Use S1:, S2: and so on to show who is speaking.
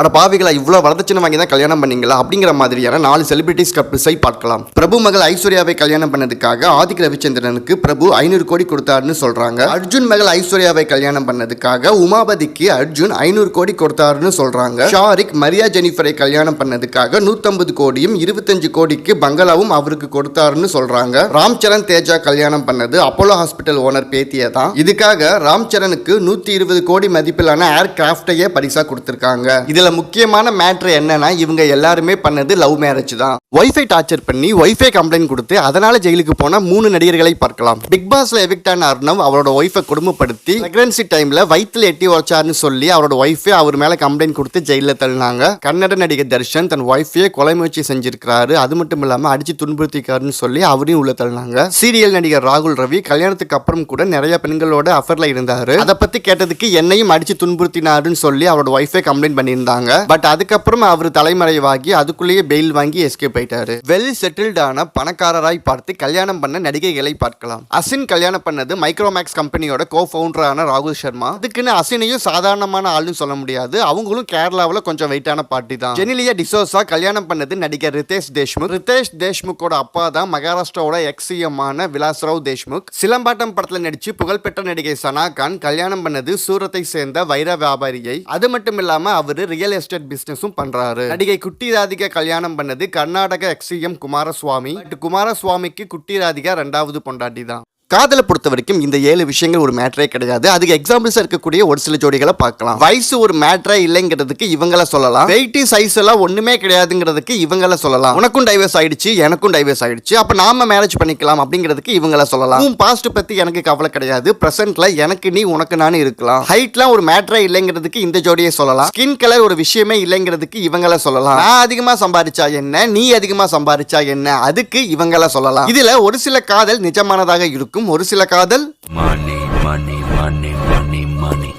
S1: அட பாவிகளா இவ்வளோ வரதட்சணை வாங்கி தான் கல்யாணம் பண்ணீங்களா? அப்படிங்கிற மாதிரியான நாலு செலிபிரிட்டிஸ் கப்பிள்ஸை பார்க்கலாம். பிரபு மகள் ஐஸ்வர்யாவை கல்யாணம் பண்ணதுக்காக ஆதிக் ரவிச்சந்திரனுக்கு பிரபு ஐநூறு கோடி கொடுத்தாருன்னு சொல்றாங்க. அர்ஜுன் மகள் ஐஸ்வர்யாவை கல்யாணம் பண்ணதுக்காக உமாபதிக்கு அர்ஜுன் ஐநூறு கோடி கொடுத்தாருன்னு சொல்றாங்க. ஷாரிக் மரியா ஜெனிஃபரை கல்யாணம் பண்ணதுக்காக நூத்தம்பது கோடியும் இருபத்தஞ்சு கோடிக்கு பங்களாவும் அவருக்கு கொடுத்தாருன்னு சொல்றாங்க. ராம் சரண் தேஜா கல்யாணம் பண்ணது அப்போலோ ஹாஸ்பிட்டல் ஓனர் பேத்தியை தான். இதுக்காக ராம் சரணுக்கு நூத்தி இருபது கோடி மதிப்பிலான ஏர் கிராஃப்டையே பரிசா கொடுத்திருக்காங்க. இதுல முக்கியமான மேட்ரு என்னன்னா இவங்க எல்லாருமே பண்ணது லவ் மேரேஜ் தான். ஒய்ஃபை டார்ச்சர் பண்ணி ஒய்ஃபை கம்ப்ளைண்ட் கொடுத்து அதனால ஜெயிலுக்கு போன மூணு நடிகர்களை பார்க்கலாம். பிக் பாஸ்ல எவிக்ட் ஆன அர்ணவ் அவரோட ஒய்ஃபை குடும்பப்படுத்தி பிரெக்னன்சி டைம்ல வயிற்றுல எட்டி வச்சாருன்னு சொல்லி அவரோட ஒய்ஃபே அவர் மேல கம்ப்ளைண்ட் கொடுத்து ஜெயில தள்ளினாங்க. கன்னட நடிகர் தர்ஷன் தன் ஒய்ஃபையே கொலை முயற்சி செஞ்சிருக்கிறாரு. அது மட்டும் இல்லாம அடிச்சு துன்புறுத்திக்காருன்னு சொல்லி அவரையும் உள்ள தள்ளினாங்க. சீரியல் நடிகர் ராகுல் ரவி கல்யாணத்துக்கு அப்புறம் கூட நிறைய பெண்களோட அஃபர்ல இருந்தாரு. அதை பத்தி கேட்டதுக்கு என்னையும் அடிச்சு துன்புறுத்தினாருன்னு சொல்லி அவரோட ஒய்ஃபை கம்ப்ளைண்ட் பண்ணியிருந்தாங்க. பட் அதுக்கப்புறம் அவர் தலைமறைவாகி அதுக்குள்ளேயே பெயில் வாங்கி எஸ்கேப் ஆயிட்டாரு. வெல் செட்டில்டான பணக்காரராய் பார்த்து கல்யாணம் பண்ண நடிகைகளை பார்க்கலாம். அசின் கல்யாணம் பண்ணது மைக்ரோமேக்ஸ் கம்பெனியோட கோ ஃபவுண்டரான ராகுல் சர்மா. அதுக்குன்னு அசினையும் சாதாரணமான ஆளுன்னு சொல்ல முடியாது. அவங்களும் கேரளாவில் கொஞ்சம் வெயிட்டான பார்ட்டி தான். ஜெனிலியா டிசோசா கல்யாணம் பண்ணது நடிகர் ரிதேஷ் தேஷ்முக். ரிதேஷ் தேஷ்முக்கோட அப்பா தான் மகாராஷ்டிராவோட எக்ஸிஎம்மான விலாஸ்ராவ் தேஷ்முக். சிலம்பாட்டம் படத்துல நடிச்சு புகழ்பெற்ற நடிகை சனா கான் கல்யாணம் பண்ணது சூரத்தை சேர்ந்த வைர வியாபாரியை. அது மட்டும் இல்லாம அவரு ரியல் ரியல் எஸ்டேட் பிசினஸும் பண்றாரு. நடிகை குட்டி ராதிகா கல்யாணம் பண்ணது Karnataka ex CM Kumaraswamy. But குமாரசுவாமிக்கு Kutty Radhika ரெண்டாவது பொண்டாட்டி தான் காதலை பொறுத்த வரைக்கும் இந்த ஏழு விஷயங்கள் ஒரு மேட்ரே கிடையாது. அதுக்கு எக்ஸாம்பிள்ஸ் இருக்கக்கூடிய ஒரு சில ஜோடிகளை பார்க்கலாம். வயசு ஒரு மேட்டரே இல்லைங்கிறதுக்கு இவங்கள சொல்லலாம். வெயிட்டி சைஸ் எல்லாம் ஒண்ணுமே கிடையாதுங்கிறதுக்கு இவங்கள சொல்லலாம். உனக்கும் டைவர்ஸ் ஆயிடுச்சு எனக்கும் டைவர்ஸ் ஆயிடுச்சு. அப்ப நாம மேரேஜ் பண்ணிக்கலாம் அப்படிங்கிறதுக்கு இவங்கள சொல்லலாம். உன் பாஸ்ட் பத்தி எனக்கு கவலை கிடையாது. பிரசன்ட்ல எனக்கு நீ உனக்கு நானும் இருக்கலாம். ஹைட்லாம் ஒரு மேட்டரே இல்லைங்கிறதுக்கு இந்த ஜோடியை சொல்லலாம். ஸ்கின் கலர் ஒரு விஷயமே இல்லைங்கிறதுக்கு இவங்கள சொல்லலாம். நான் அதிகமா சம்பாதிச்சா என்ன? நீ அதிகமா சம்பாதிச்சா என்ன? அதுக்கு இவங்கள சொல்லலாம். இதுல ஒரு சில காதல் நிஜமானதாக இருக்கும். இருக்கும் ஒரு சில காதல்
S2: மணி மணி மணி மணி மணி